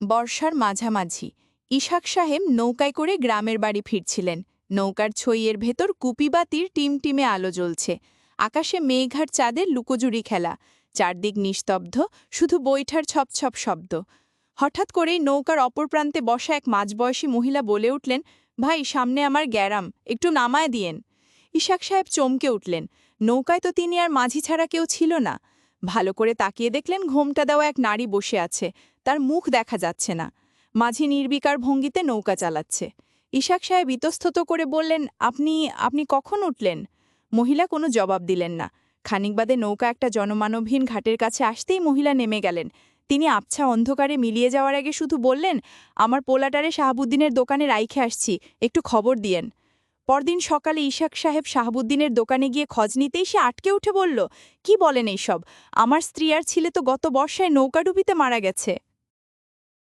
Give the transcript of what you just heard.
বর্ষার মাঝামাঝি। ইশাক সাহেব নৌকায় করে গ্রামের বাড়ি ফিরছিলেন। নৌকার ছইয়ের ভেতর কুপিবাতির টিমটিমে আলো জ্বলছে। আকাশে মেঘার চাঁদের লুকোজুরি খেলা। চারদিক নিস্তব্ধ, শুধু বৈঠার ছপছপ শব্দ। হঠাৎ করেই নৌকার অপর প্রান্তে বসা এক মাঝবয়সী মহিলা বলে উঠলেন, ভাই, সামনে আমার গ্যারাম, একটু নামায় দিয়েন। ইশাক সাহেব চমকে উঠলেন। নৌকায় তো তিনি আর মাঝি ছাড়া কেউ ছিল না। ভালো করে তাকিয়ে দেখলেন ঘোমটা দেওয়া এক নারী বসে আছে। তার মুখ দেখা যাচ্ছে না। মাঝি নির্বিকার ভঙ্গিতে নৌকা চালাচ্ছে। ইশাক সাহেব ইতস্তত করে বললেন, আপনি আপনি কখন উঠলেন? মহিলা কোনো জবাব দিলেন না। খানিক বাদে নৌকা একটা জনমানবহীন ঘাটের কাছে আসতেই মহিলা নেমে গেলেন। তিনি আবছা অন্ধকারে মিলিয়ে যাওয়ার আগে শুধু বললেন, আমার পোলাটারে শাহাবুদ্দিনের দোকানে রাইখে আসছি, একটু খবর দিয়েন। পরদিন সকালে ইশাক সাহেব শাহাবুদ্দিনের দোকানে গিয়ে খোঁজ নিতেই সে আটকে উঠে বলল, কি বলেন এইসব? আমার স্ত্রী আর ছিলে তো গত বর্ষায় নৌকাডুবিতে মারা গেছে।